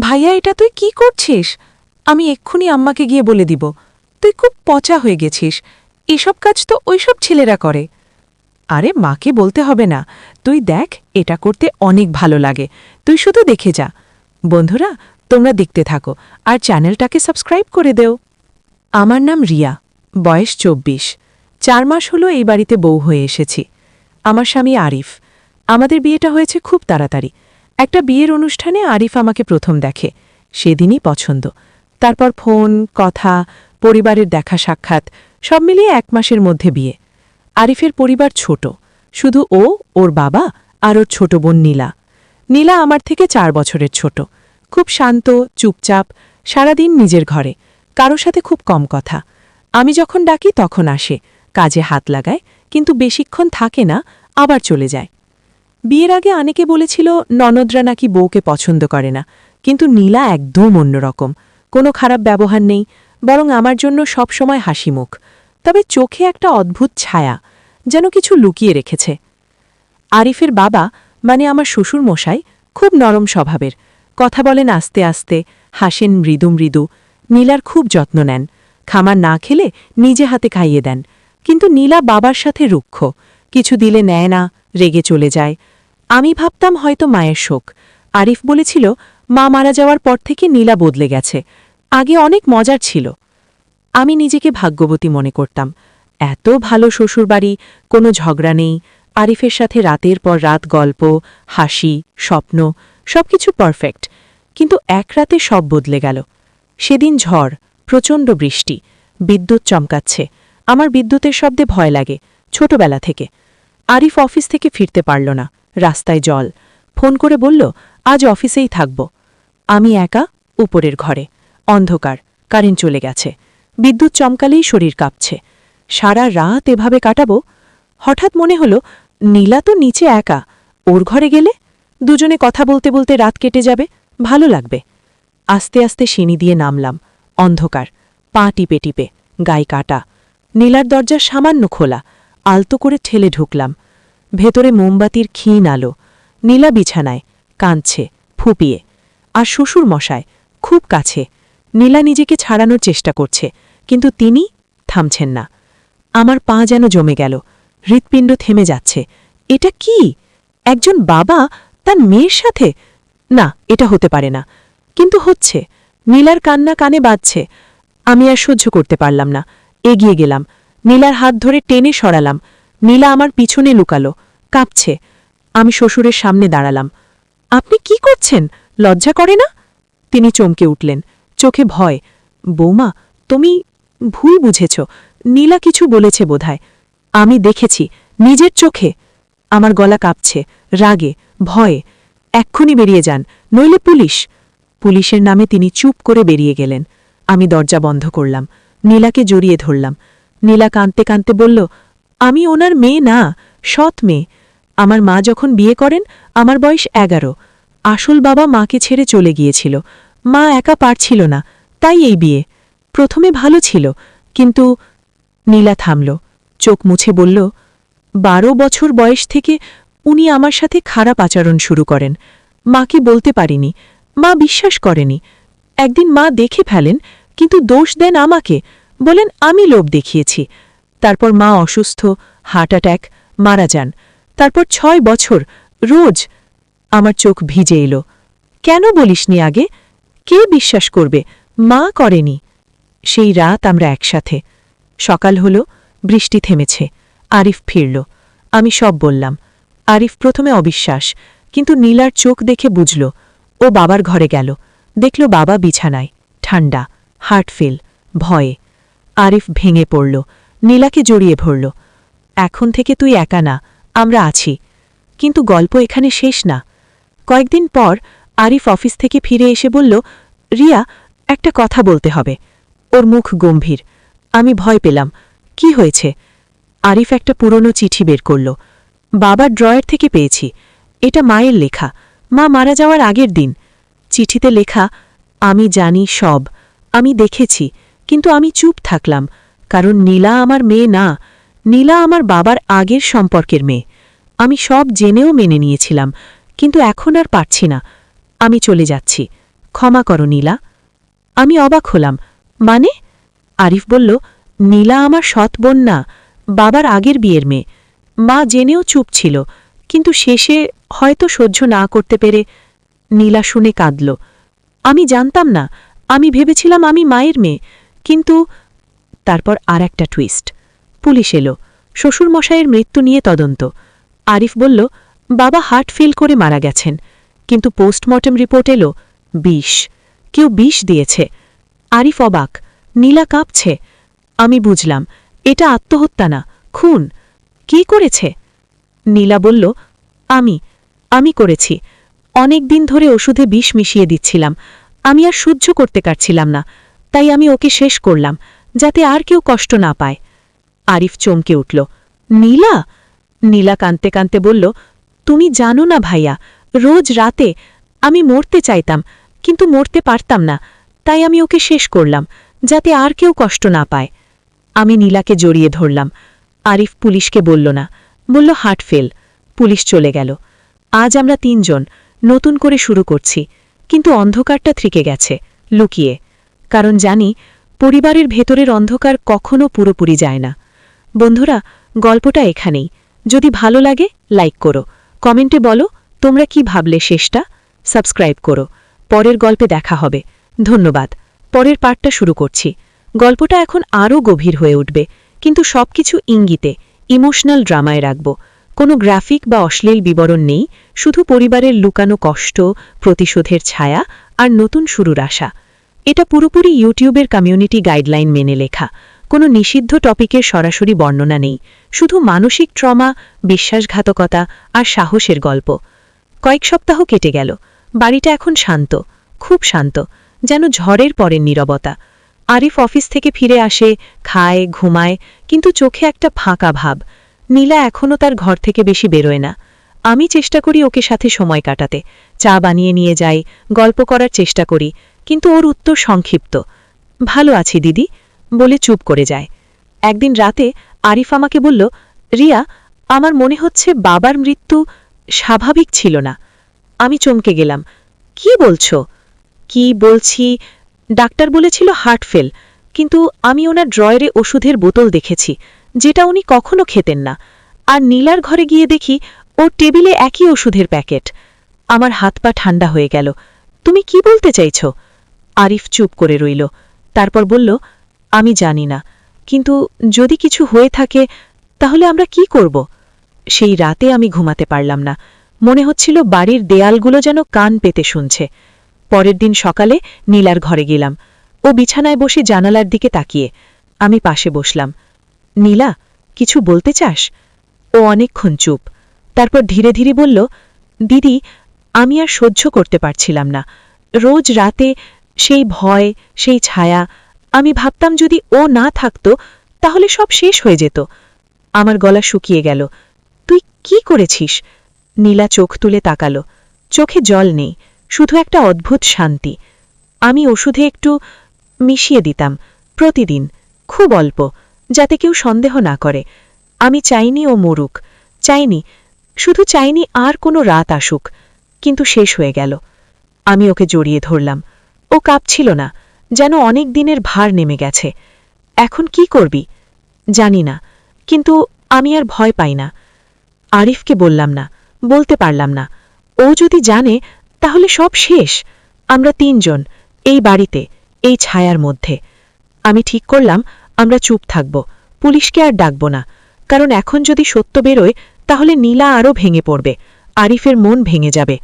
ভাইয়া, এটা তুই কি করছিস? আমি এক্ষুনি আম্মাকে গিয়ে বলে দিব। তুই খুব পচা হয়ে গেছিস। এসব কাজ তো ওইসব ছেলেরা করে। আরে, মাকে বলতে হবে না। তুই দেখ, এটা করতে অনেক ভালো লাগে। তুই শুধু দেখে যা। বন্ধুরা, তোমরা দেখতে থাকো আর চ্যানেলটাকে সাবস্ক্রাইব করে দেও। আমার নাম রিয়া, বয়স চব্বিশ। চার মাস হলো এই বাড়িতে বউ হয়ে এসেছি। আমার স্বামী আরিফ। আমাদের বিয়েটা হয়েছে খুব তাড়াতাড়ি। একটা বিয়ের অনুষ্ঠানে আরিফ আমাকে প্রথম দেখে। সেদিনই পছন্দ। তারপর ফোন, কথা, পরিবারের দেখা সাক্ষাৎ, সব মিলিয়ে এক মাসের মধ্যে বিয়ে। আরিফের পরিবার ছোট। শুধু ও, ওর বাবা আর ওর ছোট বোন নীলা। নীলা আমার থেকে চার বছরের ছোট। খুব শান্ত, চুপচাপ, সারাদিন নিজের ঘরে। কারও সাথে খুব কম কথা। আমি যখন ডাকি তখন আসে। কাজে হাত লাগায়, কিন্তু বেশিক্ষণ থাকে না, আবার চলে যায়। বিয়ের আগে অনেকে বলেছিল, ননদরা নাকি বউকে পছন্দ করে না। কিন্তু নীলা একদম অন্যরকম। কোনো খারাপ ব্যবহার নেই, বরং আমার জন্য সবসময় হাসি মুখ তবে চোখে একটা অদ্ভুত ছায়া, যেন কিছু লুকিয়ে রেখেছে। আরিফের বাবা মানে আমার শ্বশুর মশাই খুব নরম স্বভাবের। কথা বলেন আস্তে আস্তে, হাসেন মৃদু মৃদু। নীলার খুব যত্ন নেন। খামার না খেলে নিজে হাতে খাইয়ে দেন। কিন্তু নীলা বাবার সাথে রুক্ষ। কিছু দিলে নেয় না, রেগে চলে যায়। আমি ভাবতাম হয়তো মায়ের শোক। আরিফ বলেছিল, মা মারা যাওয়ার পর থেকে নীলা বদলে গেছে। আগে অনেক মজার ছিল। আমি নিজেকে ভাগ্যবতী মনে করতাম। এত ভালো শ্বশুরবাড়ি, কোনো ঝগড়া নেই। আরিফের সাথে রাতের পর রাত গল্প, হাসি, স্বপ্ন, সবকিছু পারফেক্ট কিন্তু এক রাতে সব বদলে গেল। সেদিন ঝড়, প্রচণ্ড বৃষ্টি, বিদ্যুৎ চমকাচ্ছে। আমার বিদ্যুতের শব্দে ভয় লাগে, ছোটবেলা থেকে। আরিফ অফিস থেকে ফিরতে পারল না। রাস্তায় জল। ফোন করে বলল, আজ অফিসেই থাকব। আমি একা উপরের ঘরে। অন্ধকার, কারেন্ট চলে গেছে। বিদ্যুৎ চমকালেই শরীর কাঁপছে। সারা রাত এভাবে কাটাবো? হঠাৎ মনে হলো, নীলা তো নিচে একা। ওর ঘরে গেলে? দুজনে কথা বলতে বলতে রাত কেটে যাবে। ভালো লাগবে। আস্তে আস্তে সিঁড়ি দিয়ে নামলাম। অন্ধকার, পা টিপে টিপে, গায়ে কাটা। নীলার দরজা সামান্য খোলা। আলতো করে ঠেলে ঢুকলাম। ভেতরে মোমবাতির ক্ষীণ আলো, নীলা বিছানায়, কাঁদছে, ফুপিয়ে। আর শ্বশুর মশায়, খুব কাছে। নীলা নিজেকে ছাড়ানোর চেষ্টা করছে, কিন্তু তিনি থামছেন না। আমার পা যেন জমে গেল, হৃৎপিণ্ড থেমে যাচ্ছে। এটা কি? একজন বাবা, তার মেয়ের সাথে? না, এটা হতে পারে না। কিন্তু হচ্ছে, নীলার কান্না কানে বাজছে। আমি আর সহ্য করতে পারলাম না। এগিয়ে গেলাম। নীলার হাত ধরে টেনে সরালাম। নীলা আমার পিছনে লুকালো, কাঁপছে। আমি শ্বশুরের সামনে দাঁড়ালাম। আপনি কি করছেন? লজ্জা করে না? তিনি চমকে উঠলেন। চোখে ভয়। বৌমা, তুমি ভুল বুঝেছ। নীলা কিছু বলেছে বোধহয়। আমি দেখেছি, নিজের চোখে। আমার গলা কাঁপছে, রাগে, ভয়ে। এক্ষুনি বেরিয়ে যান, নইলে পুলিশ। পুলিশের নামে তিনি চুপ করে বেরিয়ে গেলেন। আমি দরজা বন্ধ করলাম। নীলাকে জড়িয়ে ধরলাম। নীলা কাঁদতে কাঁদতে বলল আমি ওনার মেয়ে না, সৎ মেয়ে। আমার মা যখন বিয়ে করেন, আমার বয়স এগারো। আসল বাবা মাকে ছেড়ে চলে গিয়েছিল। মা একা পারছিল না, তাই এই বিয়ে। প্রথমে ভালো ছিল, কিন্তু নীলা থামল। চোখ মুছে বলল, বারো বছর বয়স থেকে উনি আমার সাথে খারাপ আচরণ শুরু করেন। মাকে বলতে পারিনি। মা বিশ্বাস করেনি। একদিন মা দেখে ফেলেন, কিন্তু দোষ দেন আমাকে। বলেন, আমি লোভ দেখিয়েছি। তারপর মা অসুস্থ, হার্ট অ্যাট্যাক মারা যান। তারপর ছয় বছর, রোজ আমার চোখ ভিজে এলো। কেন বলিসনি আগে? কে বিশ্বাস করবে? মা করেনি। সেই রাত আমরা একসাথে। সকাল হল, বৃষ্টি থেমেছে। আরিফ ফিরল। আমি সব বললাম। আরিফ প্রথমে অবিশ্বাস, কিন্তু নীলার চোখ দেখে বুঝল। ও বাবার ঘরে গেল। দেখল বাবা বিছানায়। ঠান্ডা হার্টফেল ভয়ে। আরিফ ভেঙে পড়ল। নীলাকে জড়িয়ে ধরল। এখন থেকে তুই একা না, আমরা আছি। কিন্তু গল্প এখানে শেষ না। কয়েকদিন পর আরিফ অফিস থেকে ফিরে এসে বলল, রিয়া, একটা কথা বলতে হবে। ওর মুখ গম্ভীর। আমি ভয় পেলাম। কি হয়েছে? আরিফ একটা পুরনো চিঠি বের করল। বাবার ড্রয়ার থেকে পেয়েছি। এটা মায়ের লেখা। মা মারা যাওয়ার আগের দিন। চিঠিতে লেখা, আমি জানি সব। আমি দেখেছি। কিন্তু আমি চুপ থাকলাম। কারণ নীলা আমার মেয়ে না, নীলা আমার বাবার আগের সম্পর্কের মেয়ে। আমি সব জেনেও মেনে নিয়েছিলাম, কিন্তু এখন আর পারছি না। আমি চলে যাচ্ছি। ক্ষমা করো নীলা। আমি অবাক হলাম। মানে? আরিফ বলল, নীলা আমার সৎ বোন না, বাবার আগের বিয়ের মেয়ে। মা জেনেও চুপ ছিল, কিন্তু শেষে হয়তো সহ্য না করতে পেরে নীলা শুনে কাঁদল। আমি জানতাম না, আমি ভেবেছিলাম আমি মায়ের মেয়ে, কিন্তু তারপর আর একটা টুইস্ট পুলিশ এলো। শ্বশুরমশাইয়ের মৃত্যু নিয়ে তদন্ত। আরিফ বলল, বাবা হার্ট ফেল করে মারা গেছেন। কিন্তু পোস্টমর্টেম রিপোর্ট এলো, বিষ। কেউ বিষ দিয়েছে। আরিফ অবাক, নীলা কাঁপছে। আমি বুঝলাম, এটা আত্মহত্যা না, খুন। কি করেছে? নীলা বলল, আমি আমি করেছি। অনেক দিন ধরে ওষুধে বিষ মিশিয়ে দিচ্ছিলাম। আমি আর সহ্য করতে পারছিলাম না। তাই আমি ওকে শেষ করলাম। যাতে আর কেউ কষ্ট না পায়। আরিফ চমকে উঠল, নীলা? নীলা কাঁদতে কাঁদতে বলল, তুমি জানো না ভাইয়া, রোজ রাতে আমি মরতে চাইতাম, কিন্তু মরতে পারতাম না, তাই আমি ওকে শেষ করলাম, যাতে আর কেউ কষ্ট না পায়। আমি নীলাকে জড়িয়ে ধরলাম। আরিফ পুলিশকে বলল না, বলল হার্ট ফেল, পুলিশ চলে গেল। আজ আমরা তিনজন, নতুন করে শুরু করছি, কিন্তু অন্ধকারটা থ্রিকে গেছে, লুকিয়ে। কারণ জানি পরিবারের ভেতরের অন্ধকার কখনো পুরোপুরি যায় না। বন্ধুরা, গল্পটা এখানেই। যদি ভালো লাগে, লাইক করো। কমেন্টে বলো, তোমরা কি ভাবলে শেষটা? সাবস্ক্রাইব করো। পরের গল্পে দেখা হবে। ধন্যবাদ। পরের পার্টটা শুরু করছি। গল্পটা এখন আরও গভীর হয়ে উঠবে, কিন্তু সবকিছু ইঙ্গিতে, ইমোশনাল ড্রামায় রাখব। কোনো গ্রাফিক বা অশ্লীল বিবরণ নেই, শুধু পরিবারের লুকানো কষ্ট, প্রতিশোধের ছায়া আর নতুন শুরুর আশা। এটা পুরোপুরি ইউটিউবের কমিউনিটি গাইডলাইন মেনে লেখা। কোনো নিষিদ্ধ টপিকের সরাসরি বর্ণনা নেই। শুধু মানসিক ট্রমা বিশ্বাসঘাতকতা আর সাহসের গল্প। কয়েক সপ্তাহ কেটে গেল। বাড়িটা এখন শান্ত, খুব শান্ত, যেন ঝড়ের পরের নীরবতা। আরিফ অফিস থেকে ফিরে আসে, খায়, ঘুমায়, কিন্তু চোখে একটা ফাঁকা ভাব। নীলা এখনও তার ঘর থেকে বেশি বেরোয় না। আমি চেষ্টা করি ওকে সাথে সময় কাটাতে। চা বানিয়ে নিয়ে যাই, গল্প করার চেষ্টা করি। কিন্তু ওর উত্তর সংক্ষিপ্ত। ভালো আছি, দিদি। বলে চুপ করে যায়। একদিন রাতে আরিফ আমাকে বলল, রিয়া, আমার মনে হচ্ছে বাবার মৃত্যু স্বাভাবিক ছিল না। আমি চমকে গেলাম। কি বলছো? কি বলছি? ডাক্তার বলেছিল হার্ট ফেল, কিন্তু আমি ওনার ড্রয়ারে ওষুধের বোতল দেখেছি, যেটা উনি কখনো খেতেন না। আর নীলার ঘরে গিয়ে দেখি ওর টেবিলে একই ওষুধের প্যাকেট। আমার হাত পা ঠান্ডা হয়ে গেল। তুমি কি বলতে চাইছ? আরিফ চুপ করে রইল। তারপর বলল, আমি জানি না, কিন্তু যদি কিছু হয়ে থাকে, তাহলে আমরা কি করব? সেই রাতে আমি ঘুমাতে পারলাম না। মনে হচ্ছিল বাড়ির দেয়ালগুলো যেন কান পেতে শুনছে। পরের দিন সকালে নীলার ঘরে গেলাম। ও বিছানায় বসে জানালার দিকে তাকিয়ে। আমি পাশে বসলাম। নীলা, কিছু বলতে চাস? ও অনেকক্ষণ চুপ। তারপর ধীরে ধীরে বলল, দিদি, আমি আর সহ্য করতে পারছিলাম না। রোজ রাতে সেই ভয়, সেই ছায়া, আমি ভাবতাম যদি ও না থাকত, তাহলে সব শেষ হয়ে যেত। আমার গলা শুকিয়ে গেল। তুই কি করেছিস? নীলা চোখ তুলে তাকালো। চোখে জল নেই, শুধু একটা অদ্ভুত শান্তি। আমি ওষুধে একটু মিশিয়ে দিতাম, প্রতিদিন, খুব অল্প, যাতে কেউ সন্দেহ না করে। আমি চাইনি ও মরুক, চাইনি, শুধু চাইনি আর কোনো রাত আসুক, কিন্তু শেষ হয়ে গেল। আমি ওকে জড়িয়ে ধরলাম। ও কাঁপছিল না, যেন অনেক দিনের ভার নেমে গেছে। এখন কি করবি? জানি না, কিন্তু আমি আর ভয় পাই না। আরিফকে বললাম না, বলতে পারলাম না। ও যদি জানে, তাহলে সব শেষ। আমরা তিনজন, এই বাড়িতে, এই ছায়ার মধ্যে। আমি ঠিক করলাম, আমরা চুপ থাকব। পুলিশকে আর ডাকব না, কারণ এখন যদি সত্য বেরোয়, তাহলে নীলা আরও ভেঙে পড়বে। আরিফের মন ভেঙে যাবে।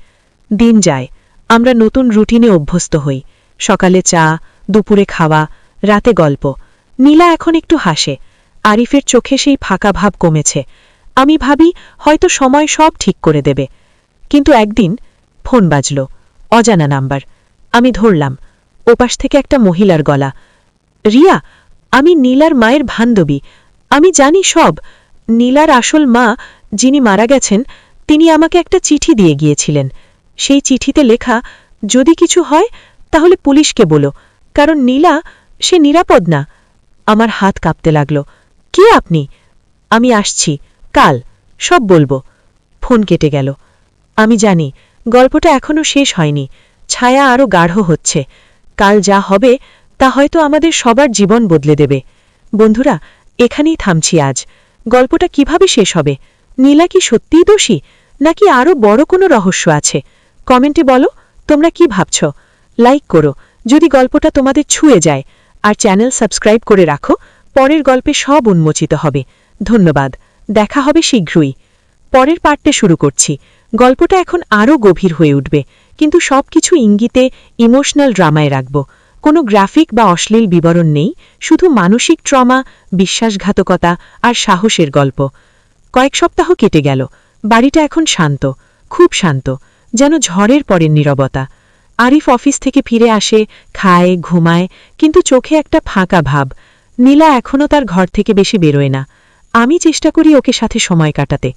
দিন যায়, আমরা নতুন রুটিনে অভ্যস্ত হই। সকালে চা, দুপুরে খাওয়া, রাতে গল্প। নীলা এখন একটু হাসে। আরিফের চোখে সেই ফাঁকা ভাব কমেছে। আমি ভাবি, হয়তো সময় সব ঠিক করে দেবে। কিন্তু একদিন ফোন বাজল, অজানা নাম্বার। আমি ধরলাম, ওপাশ থেকে একটা মহিলার গলা। রিয়া, আমি নীলার মায়ের বান্ধবী। আমি জানি সব। নীলার আসল মা, যিনি মারা গেছেন, তিনি আমাকে একটা চিঠি দিয়ে গিয়েছিলেন। সেই চিঠিতে লেখা, যদি কিছু হয় তাহলে পুলিশকে বলো, কারণ নীলা, সে নিরাপদ না। আমার হাত কাঁপতে লাগল। কে আপনি? আমি আসছি, কাল, সব বলব। ফোন কেটে গেল। আমি জানি, গল্পটা এখনও শেষ হয়নি। ছায়া আরও গাঢ় হচ্ছে। কাল যা হবে, তা হয়তো আমাদের সবার জীবন বদলে দেবে। বন্ধুরা, এখানেই থামছি আজ। গল্পটা কীভাবে শেষ হবে? নীলা কি সত্যিই দোষী? নাকি আরও বড় কোনো রহস্য আছে? কমেন্টে বলো, তোমরা কি ভাবছ? লাইক করো। যদি গল্পটা তোমাদের ছুঁয়ে যায়, আর চ্যানেল সাবস্ক্রাইব করে রাখো, পরের গল্পে সব উন্মোচিত হবে। ধন্যবাদ। দেখা হবে শীঘ্রই। পরের পার্টে শুরু করছি। গল্পটা এখন আরও গভীর হয়ে উঠবে, কিন্তু সবকিছু ইঙ্গিতে ইমোশনাল ড্রামায় রাখব। কোনো গ্রাফিক বা অশ্লীল বিবরণ নেই, শুধু মানসিক ট্রমা, বিশ্বাসঘাতকতা আর সাহসের গল্প। কয়েক সপ্তাহ কেটে গেল। বাড়িটা এখন শান্ত, খুব শান্ত, যেন ঝড়ের পরের নীরবতা। আরিফ অফিস থেকে ফিরে আসে, খায়, ঘুমায়, কিন্তু চোখে একটা ফাঁকা ভাব। নীলা এখনও তার ঘর থেকে বেশি বেরোয় না। আমি চেষ্টা করি ওকে সাথে সময় কাটাতে।